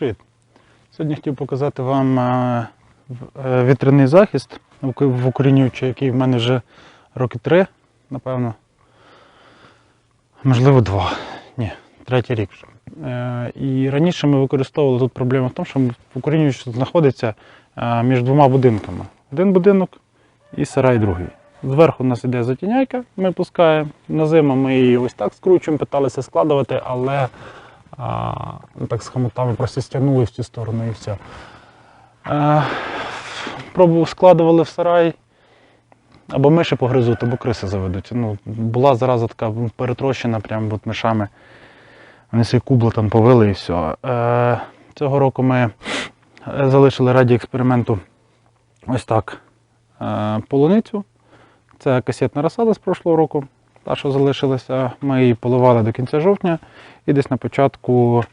Привіт! Сьогодні хотів показати вам е, в- е, вітряний захист в укорінюючий, який в мене вже роки три, напевно. Можливо, два. Ні, третій рік вже. Е, І раніше ми використовували тут проблема в тому, що укорінюючий знаходиться між двома будинками. Один будинок і сарай другий. Зверху у нас іде затіняйка, ми пускаємо. На зиму ми її ось так скручуємо, питалися складувати, але а, так з хомутами просто стягнули в цю сторону і все. Пробував складували в сарай, або миші погризуть, або криси заведуть. Ну, була зараза така перетрощена, прям от мишами. Вони свій кубло там повили і все. Е, цього року ми е, залишили раді експерименту ось так е, полуницю. Це касетна розсада з прошлого року. Та, що залишилася, ми її поливали до кінця жовтня, і десь на початку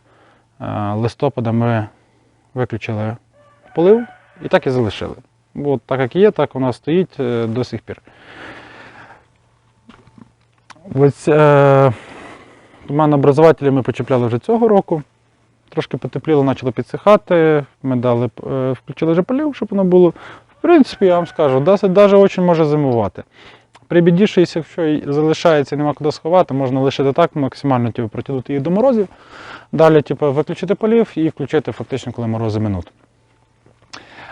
е, листопада ми виключили полив і так і залишили. Бо так як є, так вона стоїть е, до сих пір. Ось е, образователі ми почепляли вже цього року. Трошки потепліло, почало підсихати. Ми дали, е, включили вже полив, щоб воно було. В принципі, я вам скажу, навіть може зимувати. При біді, що якщо залишається нема куди сховати, можна лишити так, максимально типу, протягнути її до морозів. Далі типу, виключити полів і включити фактично, коли морози минуть.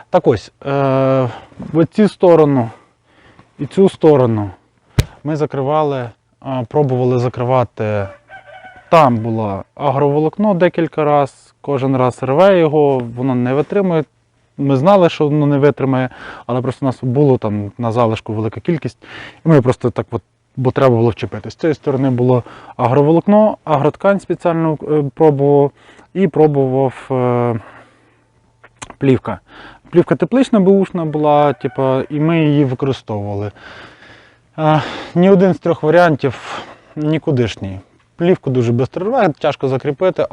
Так ось, е, в цю сторону і цю сторону ми закривали, е, пробували закривати. Там було агроволокно декілька разів, кожен раз рве його, воно не витримує. Ми знали, що воно не витримає, але просто у нас було там на залишку велика кількість. І ми просто так, от, бо треба було вчепити. З цієї сторони було агроволокно, агроткань спеціально е, пробував і пробував е, плівка. Плівка теплична бушна була, типу, і ми її використовували. Е, ні один з трьох варіантів нікудишній. Плівку дуже швидко рве, тяжко закріпити,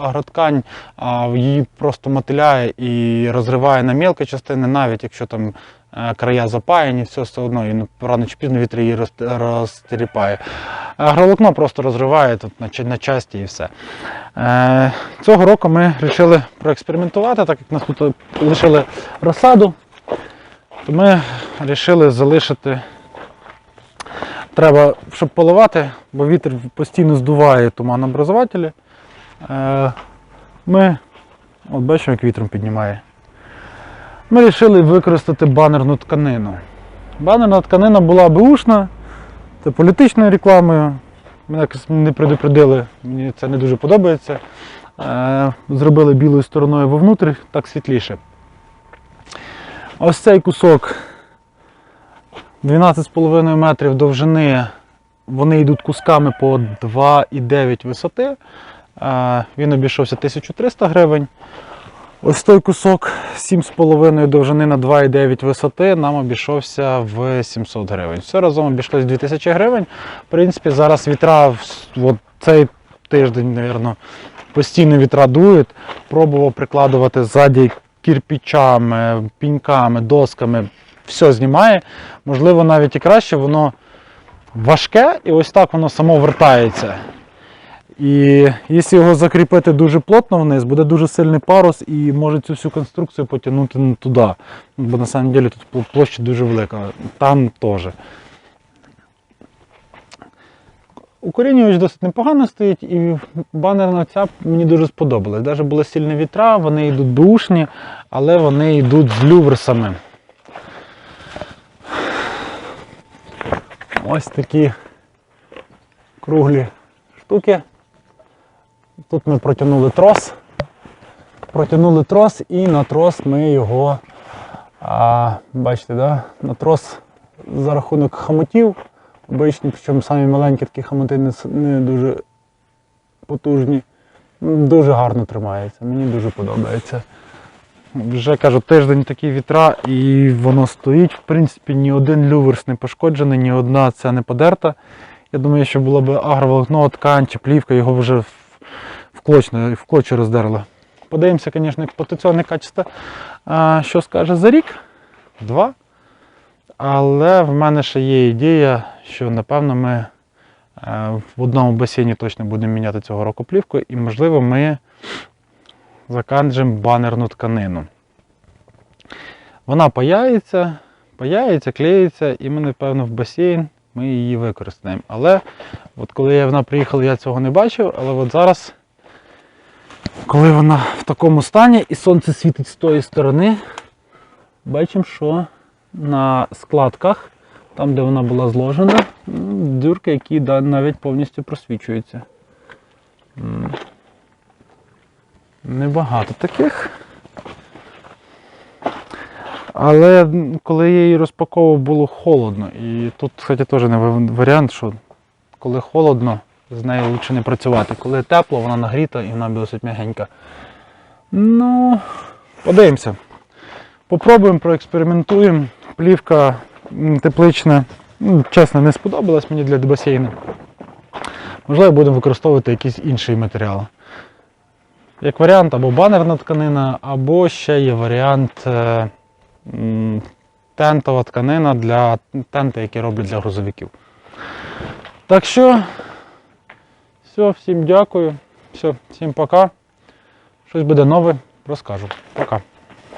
а, її просто мотиляє і розриває на мілкі частини, навіть якщо там е, края запаяні, все все одно і ну, рано чи пізно вітер її роз- розтріпає. Агроволокно просто розриває тут на, на часті і все. Е, цього року ми вирішили проекспериментувати, так як нас тут лишили розсаду, то ми вирішили залишити Треба, щоб поливати, бо вітер постійно здуває туманобразователі. Е, Ми, от бачимо, як вітром піднімає. Ми вирішили використати банерну тканину. Банерна тканина була беушна, це політичною рекламою. Мене якось не предупредили, мені це не дуже подобається. Е, Зробили білою стороною вовнутрь, так світліше. Ось цей кусок 12,5 метрів довжини. Вони йдуть кусками по 2,9 висоти. Е, Він обійшовся 1300 гривень. Ось той кусок 7,5 довжини на 2,9 висоти нам обійшовся в 700 гривень. Все разом обійшлось 2000 гривень. В принципі, зараз вітра от цей тиждень, мабуть, постійно вітра дують. Пробував прикладувати ззаді кірпічами, піньками, досками. Все знімає. Можливо, навіть і краще, воно важке і ось так воно само вертається. І якщо його закріпити дуже плотно вниз, буде дуже сильний парус і може цю всю конструкцію потягнути не туди. Бо на самом деле тут площа дуже велика, там теж. Укорінювач досить непогано стоїть, і банерна ця мені дуже сподобалась. Навіть були сильні вітра, вони йдуть бушні, але вони йдуть з люверсами. Ось такі круглі штуки. Тут ми протягнули трос. Протягнули трос і на трос ми його, а, бачите, да? на трос за рахунок хамотів. Обичні, причому самі маленькі такі хамоти не, не дуже потужні. Дуже гарно тримається, мені дуже подобається. Вже кажу, тиждень такі вітра, і воно стоїть. В принципі, ні один люверс не пошкоджений, ні одна ця не подерта. Я думаю, що було б агроволокно, ткань чи плівка, його вже в, клочі роздерли. Подивимося, звісно, експлуатаційне качество. Що скаже за рік? Два. Але в мене ще є ідея, що напевно ми е, в одному басейні точно будемо міняти цього року плівку, і можливо ми заканджемо банерну тканину. Вона паяється, паяється, клеїться, і ми, напевно, в басейн ми її використаємо. Але от коли вона приїхала, я цього не бачив, але от зараз, коли вона в такому стані і сонце світить з тої сторони, бачимо, що на складках, там, де вона була зложена, дюрки, які навіть повністю просвічуються. Небагато таких. Але коли я її розпаковував, було холодно. І тут, кстати, теж не варіант, що коли холодно, з нею краще не працювати. Коли тепло, вона нагріта і вона досить м'ягенька. Ну, подивимося. Попробуємо, проекспериментуємо. Плівка теплична, ну, чесно, не сподобалась мені для басейну. Можливо, будемо використовувати якийсь інший матеріал. Як варіант, або банерна тканина, або ще є варіант е, тентова тканина для тенти, які роблять для грузовиків. Так що, все, всім дякую. Все, всім пока. Щось буде нове, розкажу. Пока.